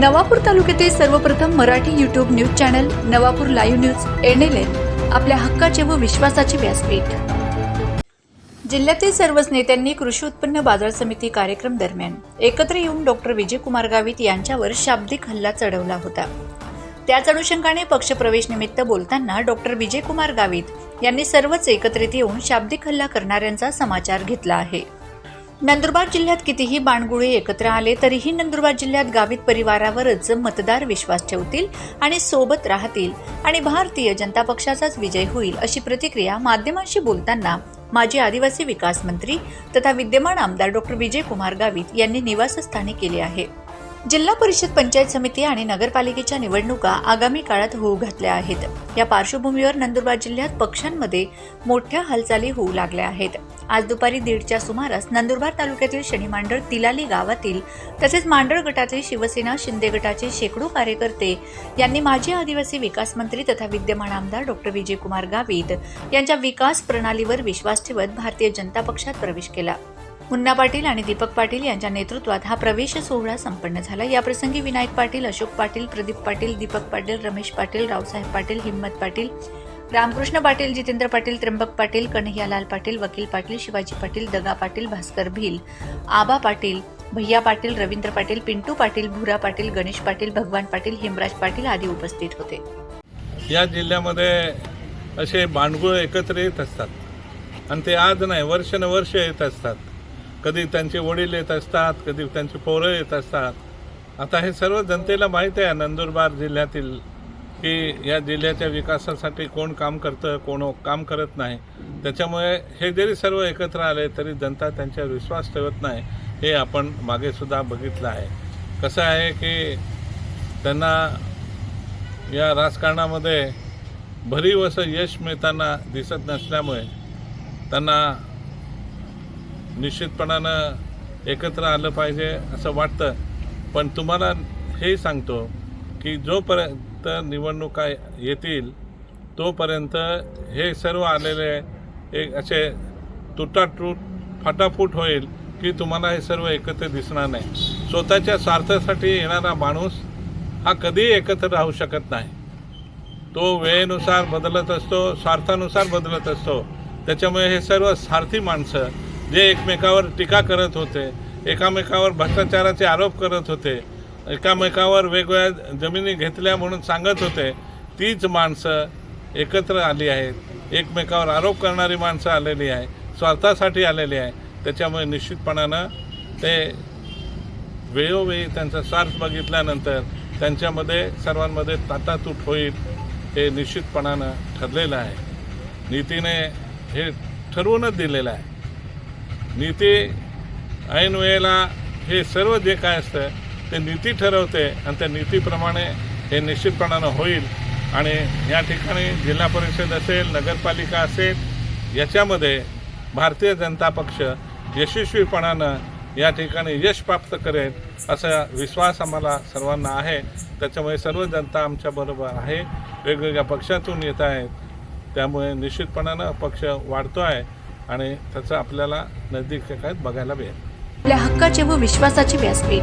नवापूर तालुक्यातील सर्वप्रथम Marathi YouTube news channel Navapur live news NLN आपल्या हक्काचे व विश्वासाचे व्यासपीठ. जिल्ह्यातील सर्वच नेत्यांनी कृषी उत्पन्न बाजार समिती कार्यक्रम दरम्यान एकत्र येऊन डॉक्टर विजयकुमार गावित यांच्यावर शाब्दिक हल्ला चढवला होता. त्याच अनुषंगाने पक्षप्रवेश निमित्त बोलताना डॉक्टर विजयकुमार गावित यांनी सर्वच एकत्रित येऊन शाब्दिक हल्ला करणाऱ्यांचा समाचार घेतला आहे. नंदुरबार जिल्ह्यात कितीही बाणगुळे एकत्र आले तरीही नंदुरबार जिल्ह्यात गावित परिवारावरच मतदार विश्वास ठेवतील आणि सोबत राहतील आणि भारतीय जनता पक्षाचाच विजय होईल अशी प्रतिक्रिया माध्यमांशी बोलताना माजी आदिवासी विकास मंत्री तथा विद्यमान आमदार डॉक्टर विजयकुमार गावित यांनी निवासस्थानी केली आहे. जिल्हा परिषद पंचायत समिती आणि नगरपालिकेच्या निवडणुका आगामी काळात होऊ घातल्या आहेत. या पार्श्वभूमीवर नंदुरबार जिल्ह्यात पक्षांमध्ये मोठ्या हालचाली होऊ लागल्या आहेत. आज दुपारी दीडच्या सुमारास नंदुरबार तालुक्यातील शनिमांडळ तिलाली गावातील तसेच मांडळ गटातील शिवसेना शिंदे गटाचे शेकडो कार्यकर्ते यांनी माजी आदिवासी विकास मंत्री तथा विद्यमान आमदार डॉक्टर विजयकुमार गावित यांच्या विकास प्रणालीवर विश्वास ठेवत भारतीय जनता पक्षात प्रवेश केला. मुन्ना पाटील आणि दीपक पाटील यांच्या नेतृत्वात हा प्रवेश सोहळा संपन्न झाला. याप्रसंगी विनायक पाटील अशोक पाटील प्रदीप पाटील दीपक पाटील रमेश पाटील रावसाहेब पाटील हिम्मत पाटील रामकृष्ण पाटील जितेंद्र पाटील त्र्यंबक पाटील कन्हैयालाल पाटील वकील पाटील शिवाजी पाटील दगा पाटील भास्कर भील आबा पाटील भैया पाटील रवींद्र पाटील पिंटू पाटील भुरा पाटील गणेश पाटील भगवान पाटील हिमराज पाटील आदी उपस्थित होते. या जिल्ह्यामध्ये असे बांडगुळ एकत्र येत असतात. आणि ते आज नाही वर्षानुवर्ष येत असतात. कधी त्यांचे वडील येत असतात कधी त्यांची पोरं येत असतात. आता हे सर्व जनतेला माहीत आहे नंदुरबार जिल्ह्यातील की या जिल्ह्याच्या विकासासाठी कोण काम करतं कोण काम करत नाही. त्याच्यामुळे हे जरी सर्व एकत्र आले तरी जनता त्यांच्यावर विश्वास ठेवत नाही हे आपण मागेसुद्धा बघितलं आहे. कसं आहे की त्यांना या राजकारणामध्ये भरीव असं यश मिळताना दिसत नसल्यामुळे त्यांना निश्चितपणानं एकत्र आलं पाहिजे असं वाटतं. पण तुम्हाला हे सांगतो की जोपर्यंत निवडणुका येतील तोपर्यंत हे सर्व आलेले एक असे तुटाटूट फाटाफूट होईल की तुम्हाला हे सर्व एकत्र दिसणार नाही. स्वतःच्या स्वार्थासाठी येणारा माणूस हा कधीही एकत्र राहू शकत नाही. तो वेळेनुसार बदलत असतो स्वार्थानुसार बदलत असतो. त्याच्यामुळे हे सर्व सारथी माणसं जे एकमेकावर टीका करत होते एकामेकावर भ्रष्टाचाराचे आरोप करत होते एकामेकावर वेगवेगळ्या जमिनी घेतल्या म्हणून सांगत होते तीच माणसं एकत्र आली आहेत. एकमेकावर आरोप करणारी माणसं आलेली आहे स्वार्थासाठी आलेली आहे. त्याच्यामुळे निश्चितपणानं ते वेळोवेळी त्यांचा स्वार्थ बघितल्यानंतर त्यांच्यामध्ये सर्वांमध्ये ताटातूट होईल हे निश्चितपणानं ठरलेलं आहे. नीतीने हे ठरवूनच दिलेलं आहे. नीती ऐन वेळेला हे सर्व जे काय असतं ते नीती ठरवते आणि त्या नीतीप्रमाणे हे निश्चितपणानं होईल. आणि या ठिकाणी जिल्हा परिषद असेल नगरपालिका असेल याच्यामध्ये भारतीय जनता पक्ष यशस्वीपणानं या ठिकाणी यश प्राप्त करेल असा विश्वास आम्हाला सर्वांना आहे. त्याच्यामुळे सर्व जनता आमच्याबरोबर आहे. वेगवेगळ्या पक्षातून येत आहेत. त्यामुळे निश्चितपणानं पक्ष वाढतो आहे. आणि त्याचं आपल्याला नजदीकच्या काय बघायला मिळेल. आपल्या हक्काचे व विश्वासाचे व्यासपीठ.